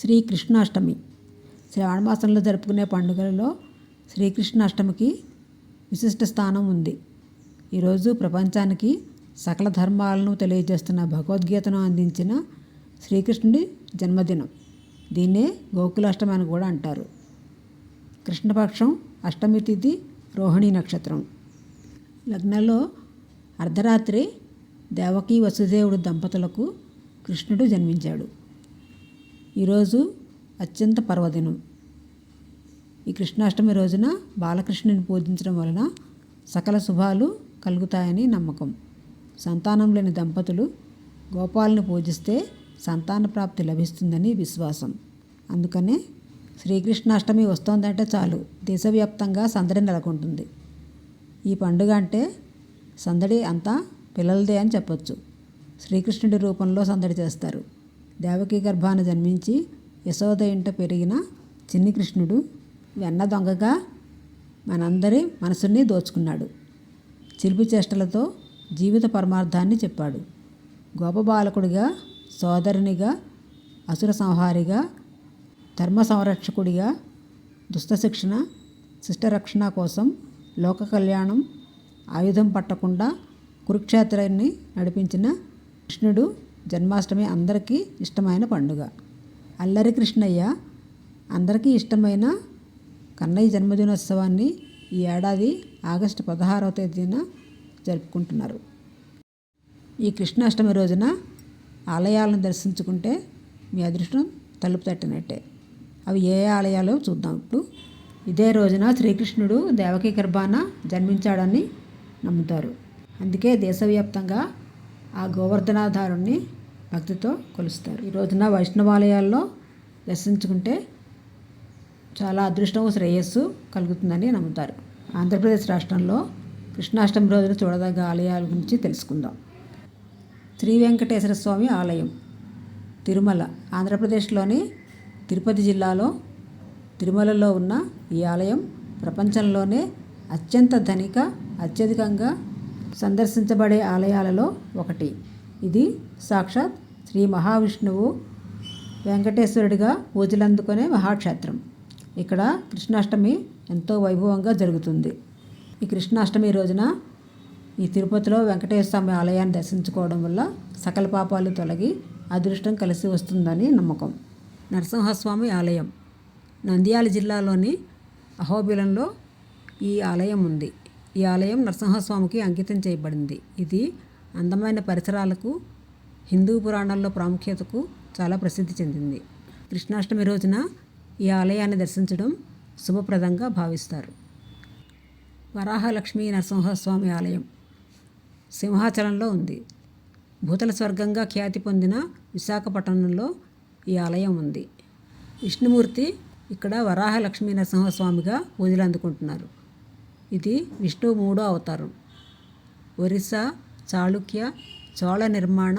శ్రీకృష్ణాష్టమి. శ్రావణ మాసంలో జరుపుకునే పండుగలలో శ్రీకృష్ణాష్టమికి విశిష్ట స్థానం ఉంది. ఈరోజు ప్రపంచానికి సకల ధర్మాలను తెలియజేస్తున్న భగవద్గీతను అందించిన శ్రీకృష్ణుడి జన్మదినం. దీన్నే గోకులాష్టమి అని కూడా అంటారు. కృష్ణపక్షం అష్టమి తిథి రోహిణి నక్షత్రం. లగ్నంలో అర్ధరాత్రి దేవకీ వసుదేవుడు దంపతులకు కృష్ణుడు జన్మించాడు. ఈరోజు అత్యంత పర్వదినం. ఈ కృష్ణాష్టమి రోజున బాలకృష్ణుని పూజించడం వలన సకల శుభాలు కలుగుతాయని నమ్మకం. సంతానం లేని దంపతులు గోపాలను పూజిస్తే సంతాన ప్రాప్తి లభిస్తుందని విశ్వాసం. అందుకనే శ్రీకృష్ణాష్టమి వస్తోందంటే చాలు దేశవ్యాప్తంగా సందడి నెలకొంటుంది. ఈ పండుగ అంటే సందడి అంతా పిల్లలదే అని చెప్పొచ్చు. శ్రీకృష్ణుడి రూపంలో సందడి చేస్తారు. దేవకీ గర్భాన జన్మించి యశోద ఇంట పెరిగిన చిన్ని కృష్ణుడు వెన్న దొంగగా మనందరి మనసుని దోచుకున్నాడు. చిలిపి చేష్టలతో జీవిత పరమార్థాన్ని చెప్పాడు. గోపబాలకుడిగా సోదరునిగా అసుర సంహారిగా ధర్మ సంరక్షకుడిగా దుష్టశిక్షణ శిష్టరక్షణ కోసం లోక కళ్యాణం ఆయుధం పట్టకుండా కురుక్షేత్రాన్ని నడిపించిన కృష్ణుడు జన్మాష్టమి అందరికీ ఇష్టమైన పండుగ. అల్లరి కృష్ణయ్య అందరికీ ఇష్టమైన కన్నయ్య జన్మదినోత్సవాన్ని ఈ ఏడాది ఆగస్టు పదహారవ తేదీన జరుపుకుంటున్నారు. ఈ కృష్ణాష్టమి రోజున ఆలయాలను దర్శించుకుంటే మీ అదృష్టం తలుపు తట్టినట్టే. అవి ఏ ఆలయాలో చూద్దాం ఇప్పుడు. ఇదే రోజున శ్రీకృష్ణుడు దేవకీ గర్భాన జన్మించాడని నమ్ముతారు. అందుకే దేశవ్యాప్తంగా ఆ గోవర్ధనాధారుణ్ణి భక్తితో కొలుస్తారు. ఈ రోజున వైష్ణవాలయాల్లో దర్శించుకుంటే చాలా అదృష్టం శ్రేయస్సు కలుగుతుందని నమ్ముతారు. ఆంధ్రప్రదేశ్ రాష్ట్రంలో కృష్ణాష్టమి రోజున చూడదగ్గ ఆలయాల గురించి తెలుసుకుందాం. శ్రీ వెంకటేశ్వర స్వామి ఆలయం తిరుమల. ఆంధ్రప్రదేశ్లోని తిరుపతి జిల్లాలో తిరుమలలో ఉన్న ఈ ఆలయం ప్రపంచంలోనే అత్యంత ధనిక అత్యధికంగా సందర్శించబడే ఆలయాలలో ఒకటి. ఇది సాక్షాత్ శ్రీ మహావిష్ణువు వెంకటేశ్వరుడిగా పూజలందుకునే మహాక్షేత్రం. ఇక్కడ కృష్ణాష్టమి ఎంతో వైభవంగా జరుగుతుంది. ఈ కృష్ణాష్టమి రోజున ఈ తిరుపతిలో వెంకటేశ్వర స్వామి ఆలయాన్ని దర్శించుకోవడం వల్ల సకల పాపాలు తొలగి అదృష్టం కలిసి వస్తుందని నమ్మకం. నరసింహస్వామి ఆలయం నంద్యాల జిల్లాలోని అహోబిలంలో ఈ ఆలయం ఉంది. ఈ ఆలయం నరసింహస్వామికి అంకితం చేయబడింది. ఇది అందమైన పరిసరాలకు హిందూ పురాణాల్లో ప్రాముఖ్యతకు చాలా ప్రసిద్ధి చెందింది. కృష్ణాష్టమి రోజున ఈ ఆలయాన్ని దర్శించడం శుభప్రదంగా భావిస్తారు. వరాహలక్ష్మీ నరసింహస్వామి ఆలయం సింహాచలంలో ఉంది. భూతల స్వర్గంగా ఖ్యాతి పొందిన విశాఖపట్నంలో ఈ ఆలయం ఉంది. విష్ణుమూర్తి ఇక్కడ వరాహలక్ష్మీ నరసింహస్వామిగా పూజలు అందుకుంటున్నారు. ఇది విష్ణువు మూడో అవతారం. ఒరిస్సా చాళుక్య చోళ నిర్మాణ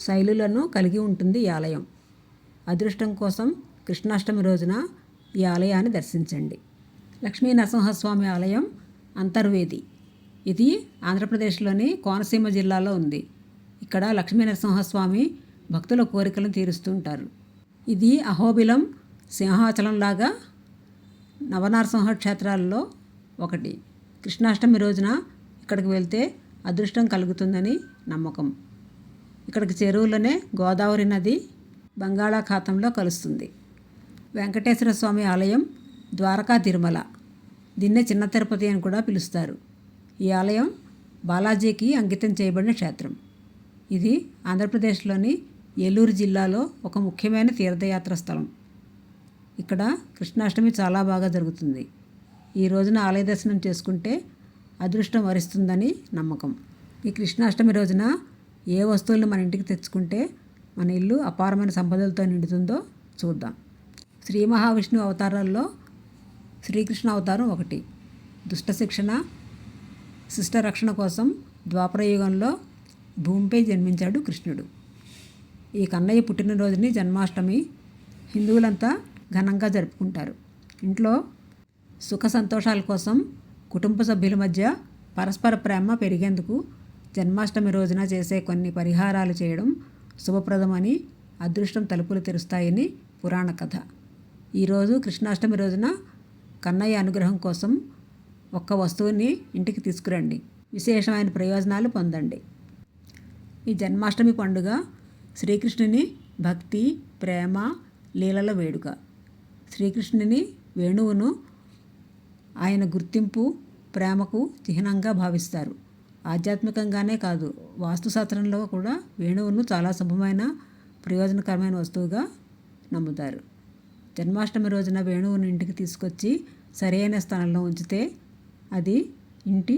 శైలులను కలిగి ఉంటుంది ఈ ఆలయం. అదృష్టం కోసం కృష్ణాష్టమి రోజున ఈ ఆలయాన్ని దర్శించండి. లక్ష్మీ నరసింహస్వామి ఆలయం అంతర్వేది. ఇది ఆంధ్రప్రదేశ్లోని కోనసీమ జిల్లాలో ఉంది. ఇక్కడ లక్ష్మీ నరసింహస్వామి భక్తుల కోరికలను తీరుస్తుంటారు ఇది అహోబిలం సింహాచలంలాగా నవనరసింహ క్షేత్రాల్లో ఒకటి. కృష్ణాష్టమి రోజున ఇక్కడికి వెళ్తే అదృష్టం కలుగుతుందని నమ్మకం. ఇక్కడికి చెరువులోనే గోదావరి నది బంగాళాఖాతంలో కలుస్తుంది. వెంకటేశ్వర స్వామి ఆలయం ద్వారకా తిరుమల. దీన్నే చిన్న తిరుపతి అని కూడా పిలుస్తారు. ఈ ఆలయం బాలాజీకి అంకితం చేయబడిన క్షేత్రం. ఇది ఆంధ్రప్రదేశ్లోని ఏలూరు జిల్లాలో ఒక ముఖ్యమైన తీర్థయాత్ర స్థలం. ఇక్కడ కృష్ణాష్టమి చాలా బాగా జరుగుతుంది. ఈ రోజున ఆలయ దర్శనం చేసుకుంటే అదృష్టం వరిస్తుందని నమ్మకం. ఈ కృష్ణాష్టమి రోజున ఏ వస్తువులను మన ఇంటికి తెచ్చుకుంటే మన ఇల్లు అపారమైన సంపదలతో నిండుతుందో చూద్దాం. శ్రీ మహావిష్ణువు అవతారాల్లో శ్రీకృష్ణ అవతారం ఒకటి. దుష్ట శిక్షణ శిష్ట రక్షణ కోసం ద్వాపరయుగంలో భూమిపై జన్మించాడు కృష్ణుడు. ఈ కన్నయ్య పుట్టినరోజుని జన్మాష్టమి హిందువులంతా ఘనంగా జరుపుకుంటారు. ఇంట్లో సుఖ సంతోషాల కోసం కుటుంబ సభ్యుల మధ్య పరస్పర ప్రేమ పెరిగేందుకు జన్మాష్టమి రోజున చేసే కొన్ని పరిహారాలు చేయడం శుభప్రదమని అదృష్టం తలుపులు తెరుస్తాయని పురాణ కథ. ఈరోజు కృష్ణాష్టమి రోజున కన్నయ్య అనుగ్రహం కోసం ఒక్క వస్తువుని ఇంటికి తీసుకురండి. విశేషమైన ప్రయోజనాలు పొందండి. ఈ జన్మాష్టమి పండుగ శ్రీకృష్ణుని భక్తి ప్రేమ లీలల వేడుక. శ్రీకృష్ణుని వేణువును ఆయన గుర్తింపు ప్రేమకు చిహ్నంగా భావిస్తారు. ఆధ్యాత్మికంగానే కాదు వాస్తుశాస్త్రంలో కూడా వేణువును చాలా శుభమైన ప్రయోజనకరమైన వస్తువుగా నమ్ముతారు. జన్మాష్టమి రోజున వేణువును ఇంటికి తీసుకొచ్చి సరైన స్థానంలో ఉంచితే అది ఇంటి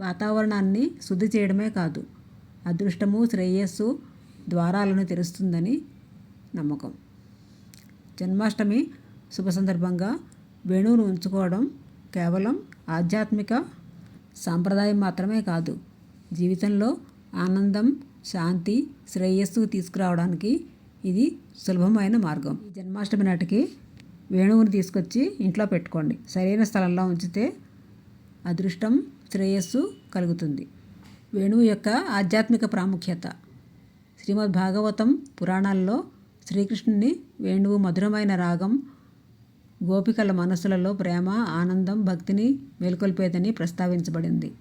వాతావరణాన్ని శుద్ధి చేయడమే కాదు అదృష్టము శ్రేయస్సు ద్వారాలను తెరుస్తుందని నమ్మకం. జన్మాష్టమి శుభ సందర్భంగా వేణువును ఉంచుకోవడం కేవలం ఆధ్యాత్మిక సాంప్రదాయం మాత్రమే కాదు. జీవితంలో ఆనందం శాంతి శ్రేయస్సు తీసుకురావడానికి ఇది సులభమైన మార్గం. ఈ జన్మాష్టమి నాటికి వేణువుని తీసుకొచ్చి ఇంట్లో పెట్టుకోండి. సరైన స్థలంలో ఉంచితే అదృష్టం శ్రేయస్సు కలుగుతుంది. వేణువు యొక్క ఆధ్యాత్మిక ప్రాముఖ్యత. శ్రీమద్ భాగవతం పురాణాల్లో శ్రీకృష్ణుని వేణువు మధురమైన రాగం గోపికల మనసులలో ప్రేమ ఆనందం భక్తిని మేల్కొల్పేదని ప్రస్తావించబడింది.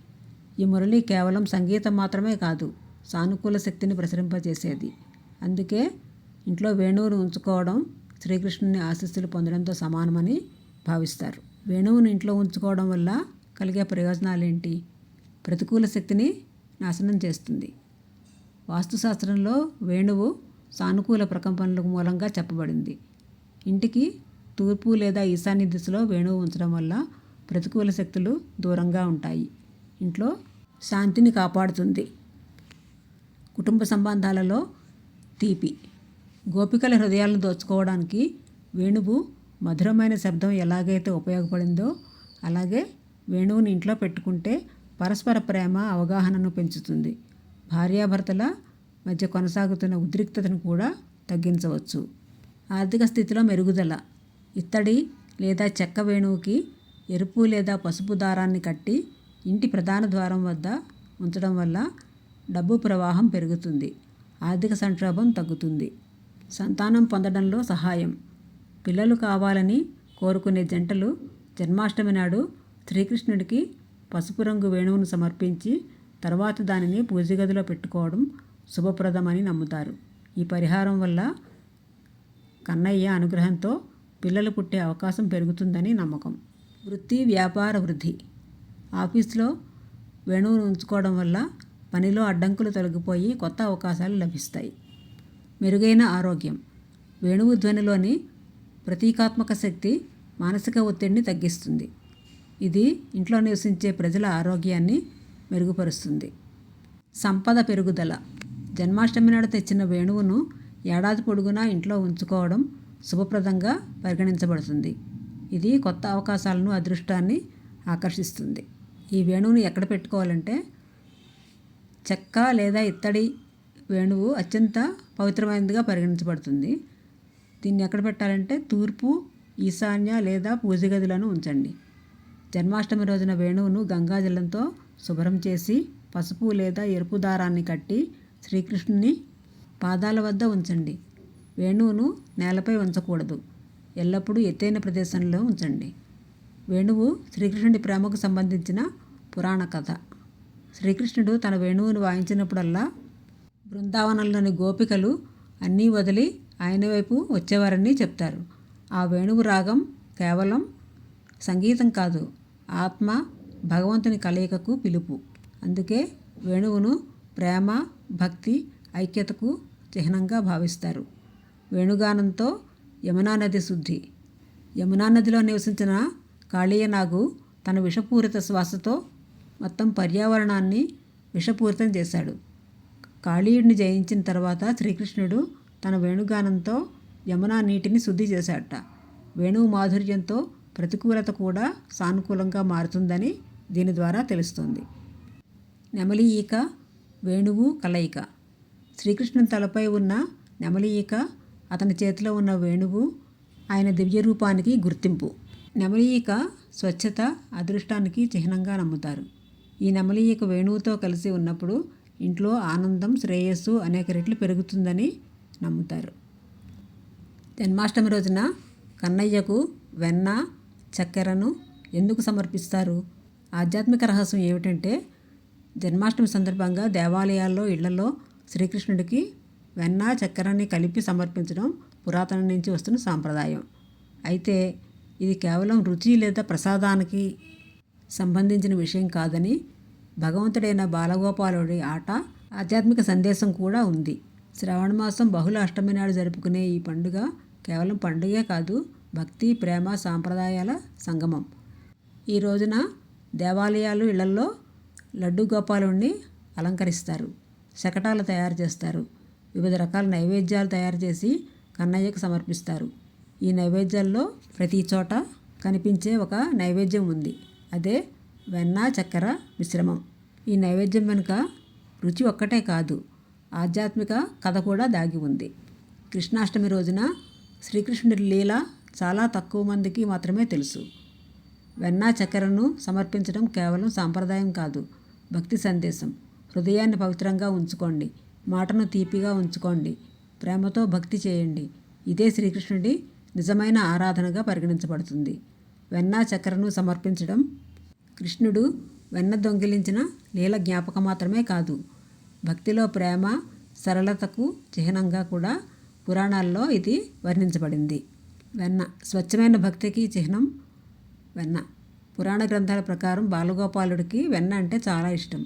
ఈ మురళి కేవలం సంగీతం మాత్రమే కాదు సానుకూల శక్తిని ప్రసరింపజేసేది. అందుకే ఇంట్లో వేణువును ఉంచుకోవడం శ్రీకృష్ణుని ఆశీస్సులు పొందడంతో సమానమని భావిస్తారు. వేణువును ఇంట్లో ఉంచుకోవడం వల్ల కలిగే ప్రయోజనాలు ఏంటి ప్రతికూల శక్తిని నాశనం చేస్తుంది. వాస్తుశాస్త్రంలో వేణువు సానుకూల ప్రకంపనల మూలంగా చెప్పబడింది. ఇంటికి తూర్పు లేదా ఈశాన్య దిశలో వేణువు ఉంచడం వల్ల ప్రతికూల శక్తులు దూరంగా ఉంటాయి. ఇంట్లో శాంతిని కాపాడుతుంది. కుటుంబ సంబంధాలలో తీపి. గోపికల హృదయాలను దోచుకోవడానికి వేణువు మధురమైన శబ్దం ఎలాగైతే ఉపయోగపడిందో అలాగే వేణువుని ఇంట్లో పెట్టుకుంటే పరస్పర ప్రేమ అవగాహనను పెంచుతుంది. భార్యాభర్తల మధ్య కొనసాగుతున్న ఉద్రిక్తతను కూడా తగ్గించవచ్చు. ఆర్థిక స్థితిలో మెరుగుదల. ఇత్తడి లేదా చెక్క వేణువుకి ఎరుపు లేదా పసుపు దారాన్ని కట్టి ఇంటి ప్రధాన ద్వారం వద్ద ఉంచడం వల్ల డబ్బు ప్రవాహం పెరుగుతుంది. ఆర్థిక సంక్షోభం తగ్గుతుంది. సంతానం పొందడంలో సహాయం. పిల్లలు కావాలని కోరుకునే జంటలు జన్మాష్టమి నాడు శ్రీకృష్ణుడికి పసుపు రంగు వేణువును సమర్పించి తర్వాత దానిని పూజగదిలో పెట్టుకోవడం శుభప్రదమని నమ్ముతారు. ఈ పరిహారం వల్ల కన్నయ్య అనుగ్రహంతో పిల్లలు పుట్టే అవకాశం పెరుగుతుందని నమ్మకం. వృత్తి వ్యాపార వృద్ధి. ఆఫీస్లో వేణువును ఉంచుకోవడం వల్ల పనిలో అడ్డంకులు తొలగిపోయి కొత్త అవకాశాలు లభిస్తాయి. మెరుగైన ఆరోగ్యం. వేణువు ధ్వనిలోని ప్రతీకాత్మక శక్తి మానసిక ఒత్తిడిని తగ్గిస్తుంది. ఇది ఇంట్లో నివసించే ప్రజల ఆరోగ్యాన్ని మెరుగుపరుస్తుంది. సంపద పెరుగుదల. జన్మాష్టమి నాడు తెచ్చిన వేణువును ఏడాది పొడుగునా ఇంట్లో ఉంచుకోవడం శుభప్రదంగా పరిగణించబడుతుంది. ఇది కొత్త అవకాశాలను అదృష్టాన్ని ఆకర్షిస్తుంది. ఈ వేణువుని ఎక్కడ పెట్టుకోవాలంటే చెక్క లేదా ఇత్తడి వేణువు అత్యంత పవిత్రమైనదిగా పరిగణించబడుతుంది. దీన్ని ఎక్కడ పెట్టాలంటే తూర్పు ఈశాన్య లేదా పూజ గదులను ఉంచండి. జన్మాష్టమి రోజున వేణువును గంగాజలంతో శుభ్రం చేసి పసుపు లేదా ఎరుపు దారాన్ని కట్టి శ్రీకృష్ణుని పాదాల వద్ద ఉంచండి. వేణువును నేలపై ఉంచకూడదు. ఎల్లప్పుడూ ఎత్తైన ప్రదేశంలో ఉంచండి. వేణువు శ్రీకృష్ణుడి ప్రేమకు సంబంధించిన పురాణ కథ. శ్రీకృష్ణుడు తన వేణువును వాయించినప్పుడల్లా బృందావనంలోని గోపికలు అన్నీ వదిలి ఆయన వైపు వచ్చేవారని చెప్తారు. ఆ వేణువు రాగం కేవలం సంగీతం కాదు ఆత్మ భగవంతుని కలయికకు పిలుపు. అందుకే వేణువును ప్రేమ భక్తి ఐక్యతకు చిహ్నంగా భావిస్తారు. వేణుగానంతో యమునా నది శుద్ధి. యమునా నదిలో నివసించిన కాళీయనాగు తన విషపూరిత శ్వాసతో మొత్తం పర్యావరణాన్ని విషపూరితం చేశాడు. కాళీయుడిని జయించిన తర్వాత శ్రీకృష్ణుడు తన వేణుగానంతో యమునా నీటిని శుద్ధి చేశాడట. వేణువు మాధుర్యంతో ప్రతికూలత కూడా సానుకూలంగా మారుతుందని దీని ద్వారా తెలుస్తుంది. నెమలి ఈక వేణువు కలయిక. శ్రీకృష్ణుని తలపై ఉన్న నెమలి ఈక అతని చేతిలో ఉన్న వేణువు ఆయన దివ్య రూపానికి గుర్తింపు. నెమలి స్వచ్ఛత అదృష్టానికి చిహ్నంగా నమ్ముతారు. ఈ నెమలి వేణువుతో కలిసి ఉన్నప్పుడు ఇంట్లో ఆనందం శ్రేయస్సు అనేక రెట్లు పెరుగుతుందని నమ్ముతారు. జన్మాష్టమి రోజున కన్నయ్యకు వెన్న చక్కెరను ఎందుకు సమర్పిస్తారు? ఆధ్యాత్మిక రహస్యం ఏమిటంటే జన్మాష్టమి సందర్భంగా దేవాలయాల్లో ఇళ్ళలో శ్రీకృష్ణుడికి వెన్న చక్కెరని కలిపి సమర్పించడం పురాతనం నుంచి వస్తున్న సాంప్రదాయం. అయితే ఇది కేవలం రుచి లేదా ప్రసాదానికి సంబంధించిన విషయం కాదని భగవంతుడైన బాలగోపాలుడి ఆట ఆధ్యాత్మిక సందేశం కూడా ఉంది. శ్రావణ మాసం బహుళ అష్టమి నాడు జరుపుకునే ఈ పండుగ కేవలం పండుగే కాదు భక్తి ప్రేమ సాంప్రదాయాల సంగమం. ఈ రోజున దేవాలయాలు ఇళ్ళల్లో లడ్డు గోపాలుణ్ణి అలంకరిస్తారు శకటాలు తయారు చేస్తారు. వివిధ రకాల నైవేద్యాలు తయారు చేసి కన్నయ్యకు సమర్పిస్తారు. ఈ నైవేద్యాల్లో ప్రతి చోట కనిపించే ఒక నైవేద్యం ఉంది. అదే వెన్న చక్కెర మిశ్రమం. ఈ నైవేద్యం వెనుక రుచి ఒక్కటే కాదు ఆధ్యాత్మిక కథ కూడా దాగి ఉంది. కృష్ణాష్టమి రోజున శ్రీకృష్ణుడి లీల చాలా తక్కువ మందికి మాత్రమే తెలుసు. వెన్న చక్కెరను సమర్పించడం కేవలం సాంప్రదాయం కాదు భక్తి సందేశం. హృదయాన్ని పవిత్రంగా ఉంచుకోండి. మాటను తీపిగా ఉంచుకోండి. ప్రేమతో భక్తి చేయండి. ఇదే శ్రీకృష్ణుడి నిజమైన ఆరాధనగా పరిగణించబడుతుంది. వెన్న చక్కెరను సమర్పించడం కృష్ణుడు వెన్న దొంగిలించిన లీల జ్ఞాపకం మాత్రమే కాదు. భక్తిలో ప్రేమ సరళతకు చిహ్నంగా కూడా పురాణాల్లో ఇది వర్ణించబడింది. వెన్న స్వచ్ఛమైన భక్తికి చిహ్నం వెన్న. పురాణ గ్రంథాల ప్రకారం బాలగోపాలుడికి వెన్న అంటే చాలా ఇష్టం.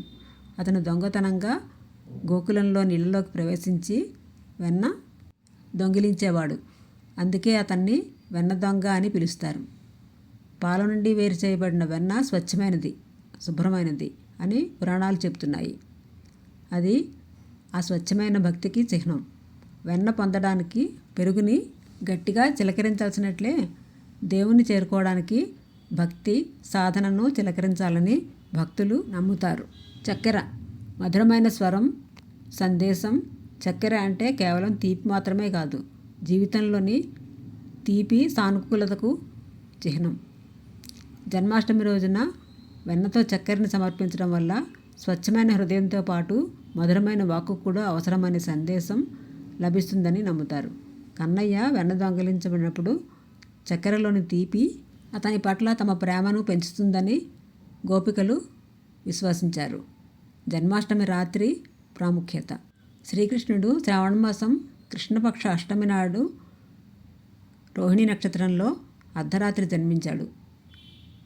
అతను దొంగతనంగా గోకులంలో నీళ్ళలోకి ప్రవేశించి వెన్న దొంగిలించేవాడు. అందుకే అతన్ని వెన్న దొంగ అని పిలుస్తారు. పాల నుండి వేరు చేయబడిన వెన్న స్వచ్ఛమైనది శుభ్రమైనది అని పురాణాలు చెబుతున్నాయి. అది ఆ స్వచ్ఛమైన భక్తికి చిహ్నం. వెన్న పొందడానికి పెరుగుని గట్టిగా చిలకరించాల్సినట్లే దేవుణ్ణి చేరుకోవడానికి భక్తి సాధనను చిలకరించాలని భక్తులు నమ్ముతారు. చక్కెర మధురమైన స్వరం సందేశం చక్కెర అంటే కేవలం తీపి మాత్రమే కాదు జీవితంలోని తీపి సానుకూలతకు చిహ్నం. జన్మాష్టమి రోజున వెన్నతో చక్కెరని సమర్పించడం వల్ల స్వచ్ఛమైన హృదయంతో పాటు మధురమైన వాక్కు కూడా అవసరమనే సందేశం లభిస్తుందని నమ్ముతారు. కన్నయ్య వెన్న దొంగిలించబడినప్పుడు చక్కెరలోని తీపి అతని పట్ల తమ ప్రేమను పెంచుతుందని గోపికలు విశ్వసించారు. జన్మాష్టమి రాత్రి ప్రాముఖ్యత. శ్రీకృష్ణుడు శ్రావణమాసం కృష్ణపక్ష అష్టమి నాడు రోహిణి నక్షత్రంలో అర్ధరాత్రి జన్మించాడు.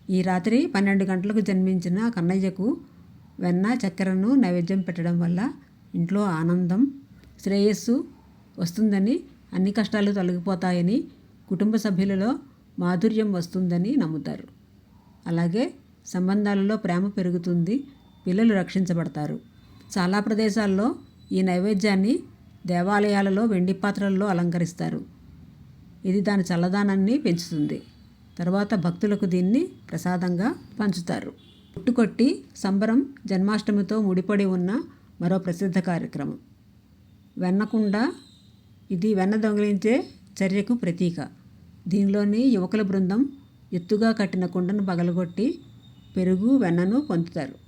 ఈ రాత్రి పన్నెండు గంటలకు జన్మించిన కన్నయ్యకు వెన్న చక్కెరను నైవేద్యం పెట్టడం వల్ల ఇంట్లో ఆనందం శ్రేయస్సు వస్తుందని అన్ని కష్టాలు తొలగిపోతాయని కుటుంబ సభ్యులలో మాధుర్యం వస్తుందని నమ్ముతారు. అలాగే సంబంధాలలో ప్రేమ పెరుగుతుంది పిల్లలు రక్షించబడతారు. చాలా ప్రదేశాల్లో ఈ నైవేద్యాన్ని దేవాలయాలలో వెండి పాత్రల్లో అలంకరిస్తారు. ఇది దాని చల్లదానాన్ని పెంచుతుంది. తర్వాత భక్తులకు దీన్ని ప్రసాదంగా పంచుతారు. పుట్టుకొట్టి సంబరం జన్మాష్టమితో ముడిపడి ఉన్న మరో ప్రసిద్ధ కార్యక్రమం. వెన్నకుండ ఇది వెన్న దొంగిలించే చర్యకు ప్రతీక. దీనిలోని యువకుల బృందం ఎత్తుగా కట్టిన కుండను పగలగొట్టి పెరుగు వెన్నను పొందుతారు.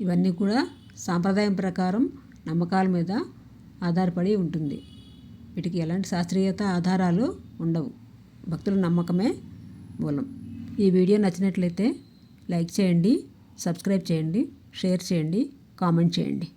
ఇవన్నీ కూడా సాంప్రదాయం ప్రకారం నమ్మకాల మీద ఆధారపడి ఉంటుంది. వీటికి ఎలాంటి శాస్త్రీయత ఆధారాలు ఉండవు. భక్తుల నమ్మకమే మూలం. ఈ వీడియో నచ్చినట్లయితే లైక్ చేయండి సబ్స్క్రైబ్ చేయండి షేర్ చేయండి కామెంట్ చేయండి.